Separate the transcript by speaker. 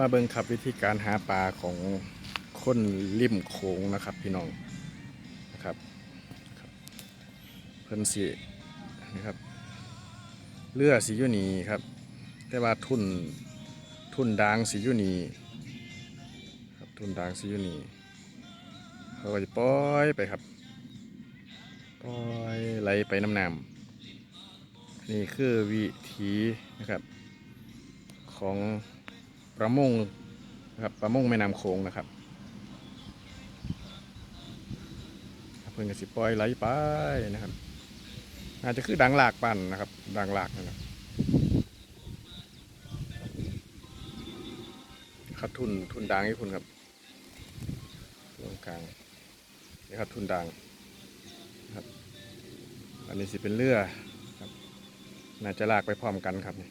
Speaker 1: มาเบิ่งครับวิธีการหาปลาของคนริมโขงนะครับ พี่น้องนะครับเพิ่นสินะครับเรือสีอยูนีครับ แต่ว่าทุนทุนดางสีอยูนีครับทุนดางสีอยูนีเขาก็จะปล่อยไปครับปล่อยไหลไปน้ำน้ำนี่คือวิธีนะครับของ ประมงนะครับประมงแม่น้ำโขงนะครับเพื่อนก็สิปล่อยไหลไปนะครับอาจจะคือดังหลากปั่นนะครับ ดังหลากนะครับครับทุนทุนดังให้คุณครับตรงกลางนี่ครับทุนดังครับ อันนี้สิเป็นเรือครับ น่าจะลากไปพร้อมกันครับนี่